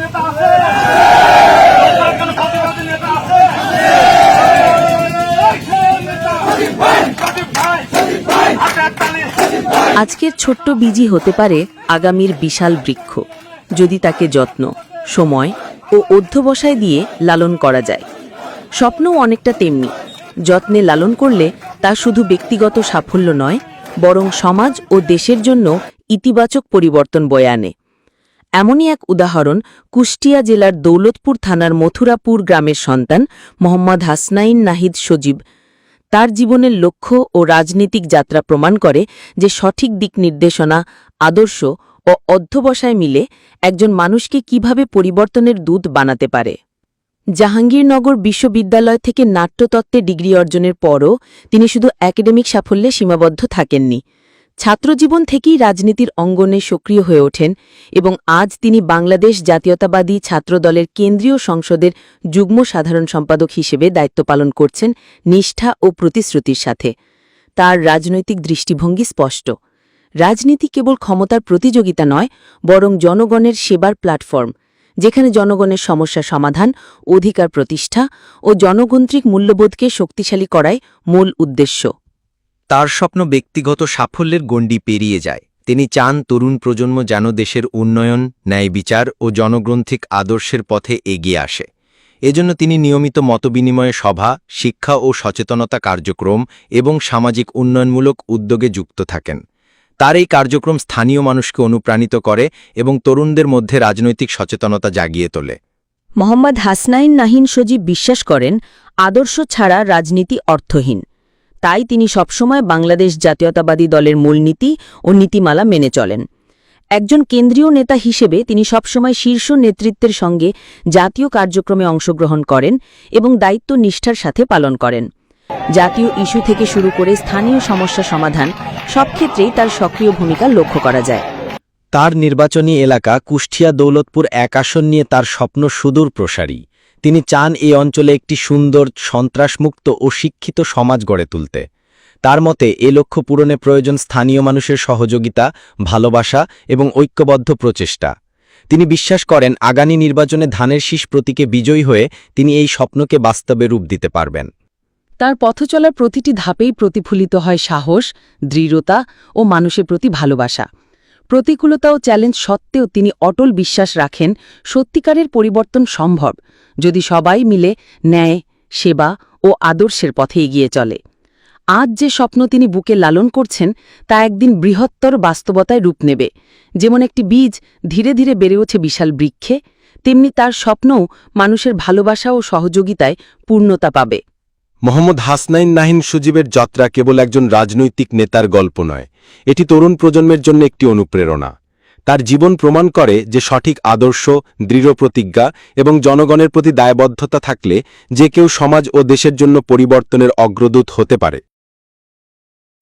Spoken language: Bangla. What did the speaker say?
নেতা আছে। আজকের ছোট্ট বীজই হতে পারে আগামীর বিশাল বৃক্ষ, যদি তাকে যত্ন, সময় ও অধ্যবসায় দিয়ে লালন করা যায়। স্বপ্নও অনেকটা তেমনি, যত্নে লালন করলে তা শুধু ব্যক্তিগত সাফল্য নয়, বরং সমাজ ও দেশের জন্য ইতিবাচক পরিবর্তন বয়ে আনে। এমনই এক উদাহরণ কুষ্টিয়া জেলার দৌলতপুর থানার মথুরাপুর গ্রামের সন্তান মোহাম্মদ হাসনাইন নাহিদ সজীব। তার জীবনের লক্ষ্য ও রাজনীতিক যাত্রা প্রমাণ করে যে সঠিক দিক নির্দেশনা, আদর্শ ও অধ্যবসায় মিলে একজন মানুষকে কীভাবে পরিবর্তনের দূত বানাতে পারে। জাহাঙ্গীরনগর বিশ্ববিদ্যালয় থেকে নাট্যতত্ত্বে ডিগ্রি অর্জনের পরও তিনি শুধু একাডেমিক সাফল্যে সীমাবদ্ধ থাকেননি। ছাত্রজীবন থেকেই রাজনীতির অঙ্গনে সক্রিয় হয়ে ওঠেন এবং আজ তিনি বাংলাদেশ জাতীয়তাবাদী ছাত্রদলের কেন্দ্রীয় সংসদের যুগ্ম সাধারণ সম্পাদক হিসেবে দায়িত্ব পালন করছেন নিষ্ঠা ও প্রতিশ্রুতির সাথে। তার রাজনৈতিক দৃষ্টিভঙ্গি স্পষ্ট। রাজনীতি কেবল ক্ষমতার প্রতিযোগিতা নয়, বরং জনগণের সেবার প্ল্যাটফর্ম, যেখানে জনগণের সমস্যা সমাধান, অধিকার প্রতিষ্ঠা ও জনগণত্রিক মূল্যবোধকে শক্তিশালী করাই মূল উদ্দেশ্য। তার স্বপ্ন ব্যক্তিগত সাফল্যের গণ্ডি পেরিয়ে যায়। তিনি চান তরুণ প্রজন্ম যেন দেশের উন্নয়ন, ন্যায় বিচার ও জনগ্রন্থিক আদর্শের পথে এগিয়ে আসে। এজন্য তিনি নিয়মিত মতবিনিময় সভা, শিক্ষা ও সচেতনতা কার্যক্রম এবং সামাজিক উন্নয়নমূলক উদ্যোগে যুক্ত থাকেন। তার এই কার্যক্রম স্থানীয় মানুষকে অনুপ্রাণিত করে এবং তরুণদের মধ্যে রাজনৈতিক সচেতনতা জাগিয়ে তোলে। মোহাম্মদ হাসনাইন নাহিন সজীব বিশ্বাস করেন, আদর্শ ছাড়া রাজনীতি অর্থহীন। তাই তিনি সবসময় বাংলাদেশ জাতীয়তাবাদী দলের মূলনীতি ও নীতিমালা মেনে চলেন। একজন কেন্দ্রীয় নেতা হিসেবে তিনি সবসময় শীর্ষ নেতৃত্বের সঙ্গে জাতীয় কার্যক্রমে অংশগ্রহণ করেন এবং দায়িত্ব নিষ্ঠার সাথে পালন করেন। জাতীয় ইস্যু থেকে শুরু করে স্থানীয় সমস্যা সমাধান সব ক্ষেত্রেই তার সক্রিয় ভূমিকা লক্ষ্য করা যায়। তার নির্বাচনী এলাকা কুষ্টিয়া দৌলতপুর এক আসন নিয়ে তার স্বপ্ন সুদূর প্রসারী তিনি চান এই অঞ্চলে একটি সুন্দর, সন্ত্রাসমুক্ত ও শিক্ষিত সমাজ গড়ে তুলতে। তার মতে, এ লক্ষ্য পূরণে প্রয়োজন স্থানীয় মানুষের সহযোগিতা, ভালোবাসা এবং ঐক্যবদ্ধ প্রচেষ্টা। তিনি বিশ্বাস করেন, আগামী নির্বাচনে ধানের শীষ প্রতীকে বিজয়ী হয়ে তিনি এই স্বপ্নকে বাস্তবে রূপ দিতে পারবেন। তার পথচলার প্রতিটি ধাপেই প্রতিফলিত হয় সাহস, দৃঢ়তা ও মানুষের প্রতি ভালোবাসা। প্রতিকূলতা ও চ্যালেঞ্জ সত্ত্বেও তিনি অটল বিশ্বাস রাখেন, সত্যিকারের পরিবর্তন সম্ভব, যদি সবাই মিলে ন্যায়, সেবা ও আদর্শের পথে এগিয়ে চলে। আজ যে স্বপ্ন তিনি বুকে লালন করছেন, তা একদিন বৃহত্তর বাস্তবতায় রূপ নেবে। যেমন একটি বীজ ধীরে ধীরে বেড়ে ওঠে বিশাল বৃক্ষে, তেমনি তার স্বপ্নও মানুষের ভালোবাসা ও সহযোগিতায় পূর্ণতা পাবে। মোহাম্মদ হাসনাইন নাহিন সুজীবের যাত্রা কেবল একজন রাজনৈতিক নেতার গল্প নয়, এটি তরুণ প্রজন্মের জন্য একটি অনুপ্রেরণা। তার জীবন প্রমাণ করে যে সঠিক আদর্শ, দৃঢ় প্রতিজ্ঞা এবং জনগণের প্রতি দায়বদ্ধতা থাকলে যে কেউ সমাজ ও দেশের জন্য পরিবর্তনের অগ্রদূত হতে পারে।